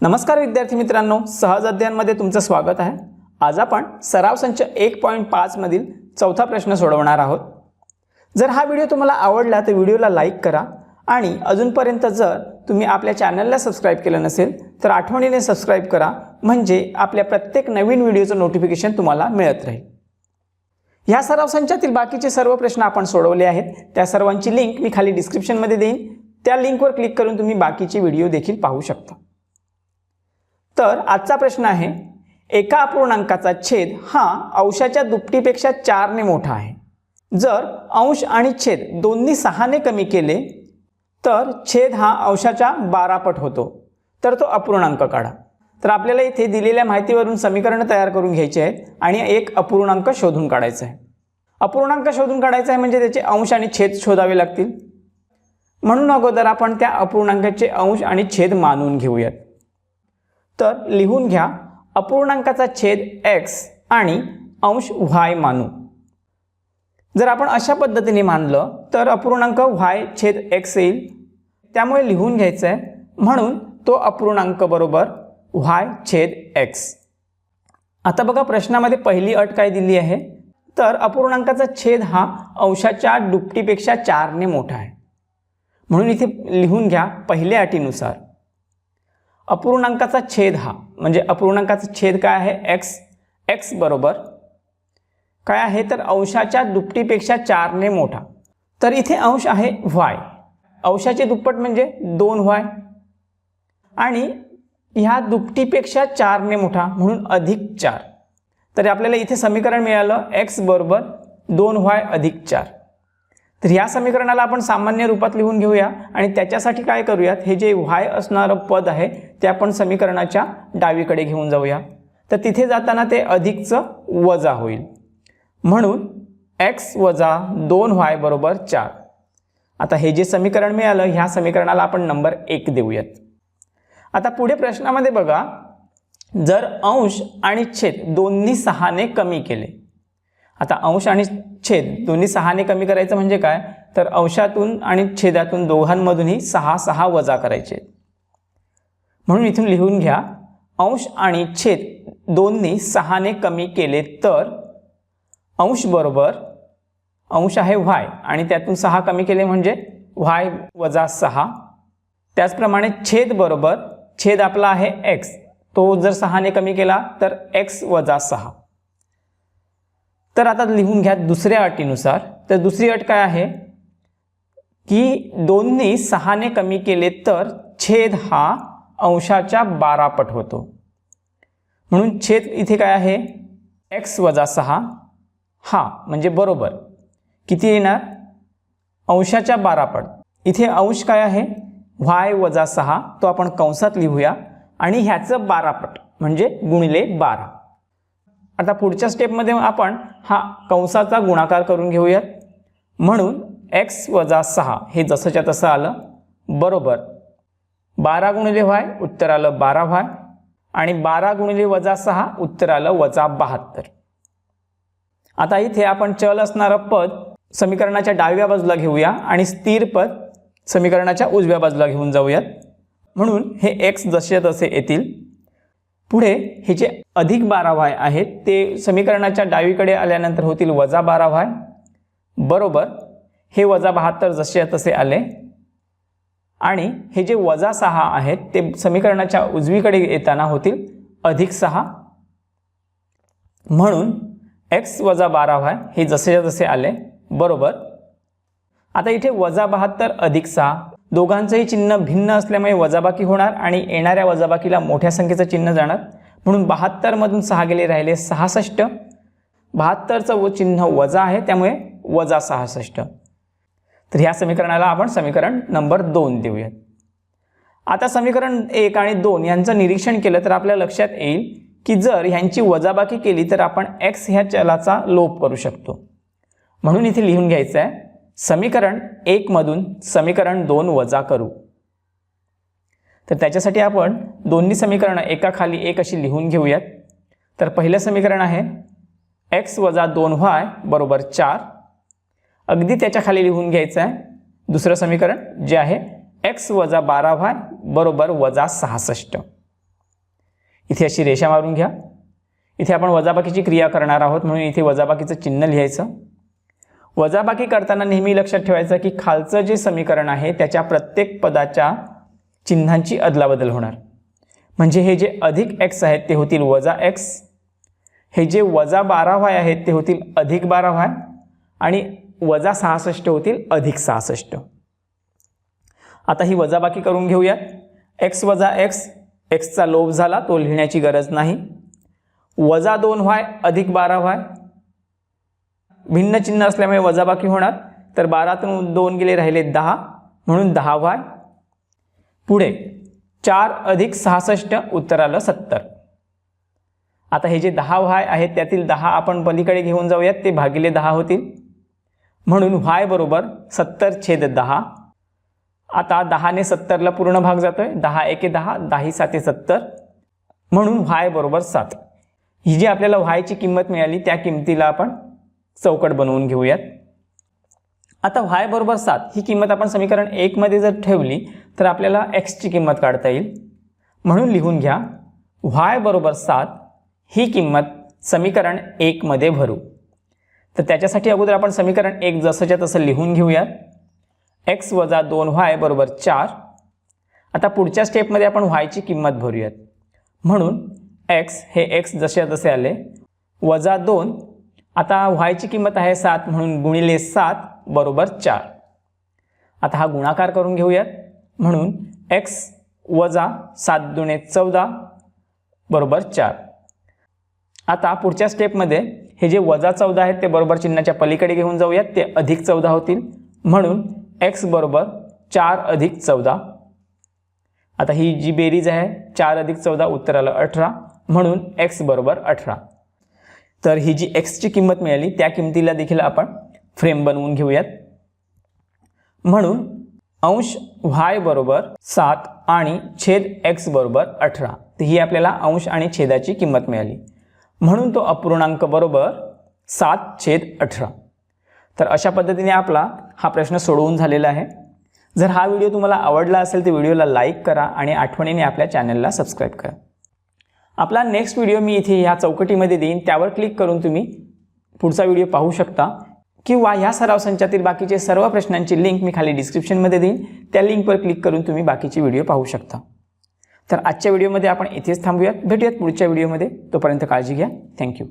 नमस्कार विद्यार्थी मित्रांनो सहज अध्ययनमध्ये तुमचं स्वागत आहे. आज आपण सराव संच एक पॉईंट पाचमधील चौथा प्रश्न सोडवणार आहोत. जर हा व्हिडिओ तुम्हाला आवडला तर व्हिडिओला लाईक करा आणि अजूनपर्यंत जर तुम्ही आपल्या चॅनलला सबस्क्राईब केलं नसेल तर आठवणीने सबस्क्राईब करा म्हणजे आपल्या प्रत्येक नवीन व्हिडिओचं नोटिफिकेशन तुम्हाला मिळत राहील. ह्या सराव संचातील बाकीचे सर्व प्रश्न आपण सोडवले आहेत. त्या सर्वांची लिंक मी खाली डिस्क्रिप्शनमध्ये देईन. त्या लिंकवर क्लिक करून तुम्ही बाकीचे व्हिडिओ देखील पाहू शकता. तर आजचा प्रश्न आहे एका अपूर्णांकाचा छेद हा अंशाच्या दुपटीपेक्षा चारने मोठा आहे. जर अंश आणि छेद दोन्ही सहाने कमी केले तर छेद हा अंशाच्या बारापट होतो. तर तो अपूर्णांक काढा. तर आपल्याला इथे दिलेल्या माहितीवरून समीकरण तयार करून घ्यायचे आहेत आणि एक अपूर्णांक शोधून काढायचा आहे. अपूर्णांक शोधून काढायचा आहे म्हणजे त्याचे अंश आणि छेद शोधावे लागतील. म्हणून अगोदर आपण त्या अपूर्णांकाचे अंश आणि छेद मानून घेऊयात. तर लिहून घ्या अपूर्णांकाचा छेद एक्स आणि अंश व्हाय मानू. जर आपण अशा पद्धतीने मानलं तर अपूर्णांक व्हाय छेद एक्स येईल. त्यामुळे लिहून घ्यायचं आहे म्हणून तो अपूर्णांक बरोबर व्हाय छेद एक्स आता बघा प्रश्नामध्ये पहिली अट काय दिली आहे? तर अपूर्णांकाचा छेद हा अंशाच्या दुपटीपेक्षा चारने मोठा आहे. म्हणून इथे लिहून घ्या पहिल्या अटीनुसार. अपूर्णांकाचा छेद हा. म्हणजे अपूर्णांकाचा छेद काय आहे? एक्स एक्स बरोबर. काय आहे? तर अंशाच्या दुपटीपेक्षा चारने मोठा. तर इथे अंश आहे व्हाय अंशाचे दुप्पट म्हणजे दोन व्हाय आणि ह्या दुपटीपेक्षा चारने मोठा म्हणून अधिक चार. तर आपल्याला इथे समीकरण मिळालं. एक्स बरोबर दोन व्हाय अधिक चार. तर या समीकरणाला आपण सामान्य रूपात लिहून घेऊया आणि त्याच्यासाठी काय करूयात? हे जे व्हाय असणारं पद आहे ते आपण समीकरणाच्या डावीकडे घेऊन जाऊया. तर तिथे जाताना ते अधिकचं वजा होईल. म्हणून एक्स वजा दोन व्हाय बरोबर चार. आता हे जे समीकरण मिळालं ह्या समीकरणाला आपण नंबर एक देऊयात. आता पुढे प्रश्नामध्ये बघा. जर अंश आणि छेद दोन्ही सहाने कमी केले आता अंश आणि छेद दोन्ही सहाने कमी करायचं म्हणजे काय? तर अंशातून आणि छेदातून दोघांमधूनही सहा सहा वजा करायचे. म्हणून इथून लिहून घ्या अंश आणि छेद दोन्ही सहाने कमी केले तर अंश बरोबर अंश आहे व्हाय आणि त्यातून सहा कमी केले म्हणजे व्हाय वजा सहा. त्याचप्रमाणे छेद बरोबर छेद आपला आहे एक्स तो जर सहाने कमी केला तर एक्स वजा सहा. तर आता लिहून घ्या दुसऱ्या अटीनुसार. तर दुसरी अट काय आहे? की दोन्ही सहाने कमी केले तर छेद हा अंशाच्या बारापट होतो. म्हणून छेद इथे काय आहे? एक्स वजा सहा. हा म्हणजे बरोबर. किती येणार? अंशाच्या बारापट. इथे अंश काय आहे? व्हाय वजा सहा तो आपण कंसात लिहूया. आणि ह्याचं बारापट म्हणजे गुणिले बारा. आता पुढच्या स्टेपमध्ये आपण हा कंसाचा गुणाकार करून घेऊयात. म्हणून एक्स वजा सहा हे जसंच्या तसं आलं बरोबर. बारा गुणिले व्हाय उत्तर आलं बारा व्हाय आणि बारा गुणिले वजा सहा उत्तर आलं वजा बहात्तर. आता इथे आपण चल असणारं पद समीकरणाच्या डाव्या बाजूला घेऊया आणि स्थिर पद समीकरणाच्या उजव्या बाजूला घेऊन जाऊयात. म्हणून हे एक्स जसे तसे येतील पुढे हे जे अधिक बारा व्हाय आहेत ते समीकरणाच्या डावीकडे आल्यानंतर होतील वजा बारा व्हाय बरोबर हे वजा बहात्तर जसे तसे आले. आणि हे जे वजा सहा आहेत ते समीकरणाच्या उजवीकडे येताना होतील अधिक सहा. म्हणून एक्स वजा बारा व्हाय हे जसे जसे आले. बरोबर. आता इथे वजा बहात्तर अधिक सहा. दोघांचंही चिन्ह भिन्न असल्यामुळे वजाबाकी होणार आणि येणाऱ्या वजाबाकीला मोठ्या संख्येचं चिन्ह जाणार. म्हणून बहात्तरमधून सहा गेले राहिले सहासष्ट. बहात्तरचं व चिन्ह वजा आहे त्यामुळे वजा सहासष्ट. तर ह्या समीकरणाला आपण समीकरण नंबर दोन देऊयात. आता समीकरण एक आणि दोन यांचं निरीक्षण केलं तर आपल्या लक्षात येईल की जर ह्यांची वजाबाकी केली तर आपण एक्स ह्या चलाचा लोप करू शकतो. म्हणून इथे लिहून घ्यायचं आहे समीकरण एकमधून समीकरण दोन वजा करू. तर त्याच्यासाठी आपण दोन्ही समीकरणं एकाखाली एक अशी लिहून घेऊयात. तर पहिलं समीकरण आहे एक्स वजा दोन व्हाय बरोबर चार. अगदी त्याच्याखाली लिहून घ्यायचं आहे. दुसरं समीकरण जे आहे एक्स वजा बारा व्हाय बरोबर वजा सहासष्ट. इथे अशी रेषा मारून घ्या. इथे आपण वजाबाकीची क्रिया करणार आहोत म्हणून इथे वजाबाकीचं चिन्ह लिहायचं. वजाबाकी करताना नेहमी लक्षात ठेवायचं की खालचं जे समीकरण आहे त्याच्या प्रत्येक पदाच्या चिन्हांची अदलाबदल होणार. म्हणजे हे जे अधिक एक्स आहेत ते होतील वजा एक्स हे जे वजा बारा वाय आहेत ते होतील अधिक बारा वाय आणि वजा सहासष्ट होतील अधिक सहासष्ट. आता ही वजाबाकी करून घेऊयात. एक्स वजा एक्स एक्सचा लोभ झाला तो लिहिण्याची गरज नाही. वजा दोन व्हाय अधिक बारा व्हाय भिन्न चिन्ह असल्यामुळे वजाबाकी होणार. तर बारातून दोन गेले राहिले दहा. म्हणून दहा व्हाय पुढे चार अधिक सहासष्ट उत्तर आलं सत्तर. आता हे जे दहा व्हाय आहेत त्यातील दहा आपण पलीकडे घेऊन जाऊयात. ते भागिले दहा होतील. म्हणून व्हाय बरोबर सत्तर छेद दहा. आता दहाने सत्तरला पूर्ण भाग जातो आहे दहा एके दहा दहा साते सत्तर. म्हणून व्हाय बरोबर सात. ही जी आपल्याला व्हायची किंमत मिळाली त्या किमतीला आपण चौकट बनवून घेऊयात. आता व्हाय बरोबर सात ही किंमत आपण समीकरण एकमध्ये जर ठेवली तर आपल्याला एक्सची किंमत काढता येईल. म्हणून लिहून घ्या व्हाय बरोबर सात ही किंमत समीकरण एकमध्ये भरू. तर त्याच्यासाठी अगोदर आपण समीकरण एक जसंच्या तसं लिहून घेऊयात. एक्स वजा दोन व्हाय बरोबर चार. आता पुढच्या स्टेपमध्ये आपण व्हायची किंमत भरूयात. म्हणून एक्स हे एक्स जसे तसे आले वजा दोन आता व्हायची किंमत आहे सात म्हणून गुणिले सात बरोबर चार. आता हा गुणाकार करून घेऊयात. म्हणून एक्स वजा सात दुणे चौदा बरोबर चार. आता पुढच्या स्टेपमध्ये हे जे वजा चौदा आहेत ते बरोबर चिन्हाच्या पलीकडे घेऊन जाऊयात. ते अधिक चौदा होतील. म्हणून एक्स बरोबर चार अधिक चौदा. आता ही जी बेरीज आहे चार अधिक चौदा उत्तराला अठरा. म्हणून एक्स बरोबर अठरा. तर ही जी एक्सची किंमत मिळाली त्या किमतीला देखील आपण फ्रेम बनवून घेऊयात. म्हणून अंश व्हाय बरोबर सात आणि छेद एक्स बरोबर अठरा तर ही आपल्याला अंश आणि छेदाची किंमत मिळाली. म्हणून तो अपूर्णांक बरोबर सात छेद अठरा. तर अशा पद्धतीने आपला हा प्रश्न सोडवून झालेला आहे. जर हा व्हिडिओ तुम्हाला आवडला असेल तर व्हिडिओला लाईक करा आणि आठवणीने आपल्या चॅनलला सबस्क्राईब करा. आपला नेक्स्ट व्हिडिओ मी इथे ह्या चौकटीमध्ये देईन. त्यावर क्लिक करून तुम्ही पुढचा व्हिडिओ पाहू शकता. किंवा ह्या सराव संचातील बाकीचे सर्व प्रश्नांची लिंक मी खाली डिस्क्रिप्शनमध्ये देईन. त्या लिंकवर क्लिक करून तुम्ही बाकीचे व्हिडिओ पाहू शकता. तर आजच्या व्हिडिओमध्ये आपण इथेच थांबूयात. भेटूयात पुढच्या व्हिडिओमध्ये तोपर्यंत काळजी घ्या. थँक्यू